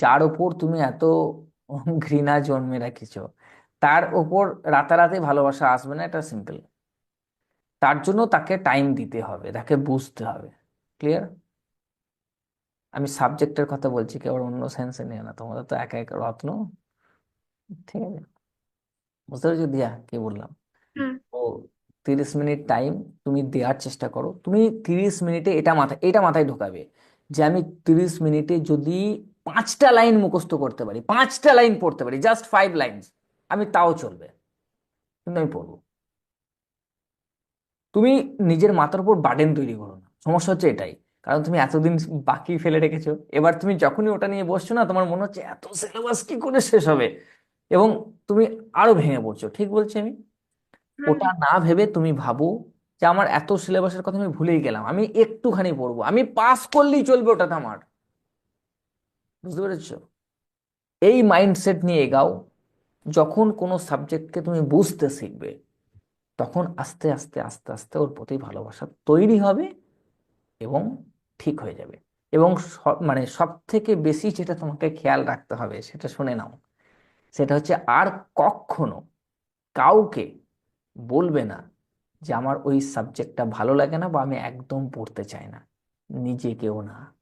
যার ওপর তুমি এত ঘৃণা জন্মে রেখেছো তার ওপর রাতারাতি ভালোবাসা আসবে না এটা সিম্পল তার জন্য তাকে টাইম দিতে হবে তাকে বুঝতে হবে। ক্লিয়ার আমি সাবজেক্টের কথা বলছি কেউ অন্য সেন্সে নিয়ে না তোমাদের তো একা এক রত্ন। ঠিক আছে। বুঝতে পেরেছ দিয়া কি বললাম? ও তিরিশ মিনিট টাইম তুমি দেওয়ার চেষ্টা করো। তুমি তিরিশ মিনিটে এটা মাথায় এটা মাথায় ঢোকাবে যে আমি তিরিশ মিনিটে যদি পাঁচটা লাইন মুখস্থ করতে পারি পাঁচটা লাইন পড়তে পারি জাস্ট ফাইভ লাইনস আমি তাও চলবে কিন্তু আমি পড়ব। তুমি নিজের মাথার উপর বার্ডেন তৈরি করো না। সমস্যা হচ্ছে এটাই কারণ তুমি এতদিন বাকি ফেলে রেখেছো। এবার তুমি যখনই ওটা নিয়ে বসছো না তোমার মনে হচ্ছে এত সিলেবাস কি করে শেষ হবে? এবং তুমি আরও ভেঙে পড়ছো ঠিক বলছি আমি? ওটা না ভেবে তুমি ভাবো যে আমার এত সিলেবাসের কথা আমি ভুলেই গেলাম আমি একটুখানি পড়ব আমি পাস করলেই চলবে ওটাতে আমার। বুঝতে পেরেছ? এই মাইন্ডসেট নিয়ে এগাও, যখন কোনো সাবজেক্টকে তুমি বুঝতে শিখবে, তখন আস্তে আস্তে আস্তে আস্তে ওর প্রতি ভালোবাসা তৈরি হবে এবং ঠিক হয়ে যাবে। এবং মানে সব থেকে বেশি যেটা তোমাকে খেয়াল রাখতে হবে, সেটা শুনে নাও। সেটা হচ্ছে আর কখনো কাউকে বলবে না যে আমার ওই সাবজেক্টটা ভালো লাগে না বা আমি একদম পড়তে চাই না। নিজেকেও না।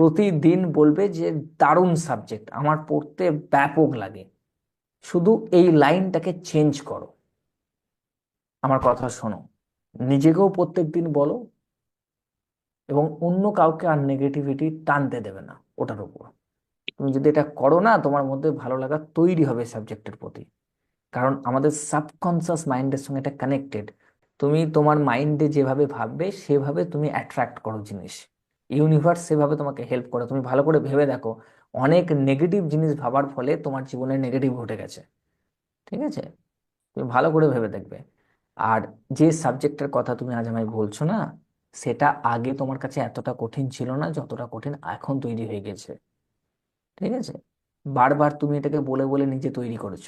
প্রতিদিন বলবে যে দারুণ সাবজেক্ট আমার পড়তে ব্যাপক লাগে। শুধু এই লাইনটাকে চেঞ্জ করো। আমার কথা শোনো। নিজেকেও প্রত্যেক দিন বলো এবং অন্য কাউকে আর নেগেটিভিটি টানতে দেবে না ওটার উপর। তুমি যদি এটা করো না, তোমার মধ্যে ভালো লাগা তৈরি হবে সাবজেক্টের প্রতি। কারণ আমাদের সাবকনসিয়াস মাইন্ডের সঙ্গে এটা কানেক্টেড তুমি তোমার মাইন্ডে যেভাবে ভাববে, সেভাবে তুমি অ্যাট্রাক্ট করো জিনিস। ইউনিভার্স সেভাবে তোমাকে হেল্প করে। তুমি ভালো করে ভেবে দেখো, অনেক নেগেটিভ জিনিস ভাবার ফলে তোমার জীবনে নেগেটিভ ঘটে গেছে। ঠিক আছে? তুমি ভালো করে ভেবে দেখবে। আর যে সাবজেক্টের কথা তুমি আজ আমায় বলছো না, সেটা আগে তোমার কাছে এতটা কঠিন ছিল না, যতটা কঠিন এখন তৈরি হয়ে গেছে। ঠিক আছে? বারবার তুমি এটাকে বলে বলে নিজে তৈরি করেছ।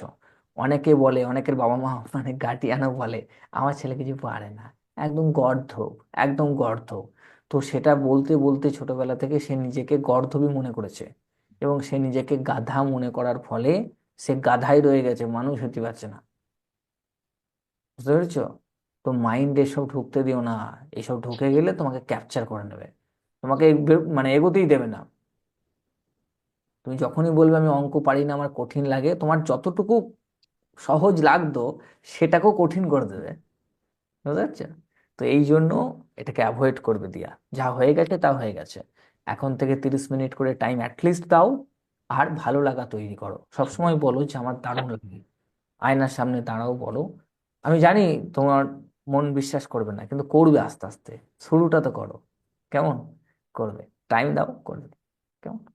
অনেকে বলে, অনেকের বাবা মা মানে গার্ডিয়ানও বলে, আমার ছেলে কিছু পারে না। একদম গর্ধব একদম গর্ধব। তো সেটা বলতে বলতে ছোটবেলা থেকে সে নিজেকে গর্ধবই মনে করেছে এবং সে নিজেকে গাধা মনে করার ফলে সে গাধাই রয়ে গেছে, মানুষ হতে পারছে না। বুঝতে পেরেছ? তো মাইন্ড এসব ঢুকতে দিও না। এসব ঢুকে গেলে তোমাকে ক্যাপচার করে নেবে। তোমাকে মানে এগোতেই দেবে না। তুমি যখনই বলবে আমি অঙ্ক পারি না, আমার কঠিন লাগে, তোমার যতটুকু সহজ লাগতো সেটাকেও কঠিন করে দেবে। বুঝতে পারছ? তো এই জন্য এটাকে অ্যাভয়েড করবে দিয়া। যা হয়ে গেছে তা হয়ে গেছে। এখন থেকে তিরিশ মিনিট করে টাইম অ্যাটলিস্ট দাও, আর ভালো লাগা তৈরি করো। সবসময় বলো যে আমার দারুণ লাগে। আয়নার সামনে দাঁড়াও বলো। আমি জানি তোমার মন বিশ্বাস করবে না, কিন্তু করবে আস্তে আস্তে। শুরুটা তো করো। কেমন? করবে। টাইম দাও, করবে। কেমন?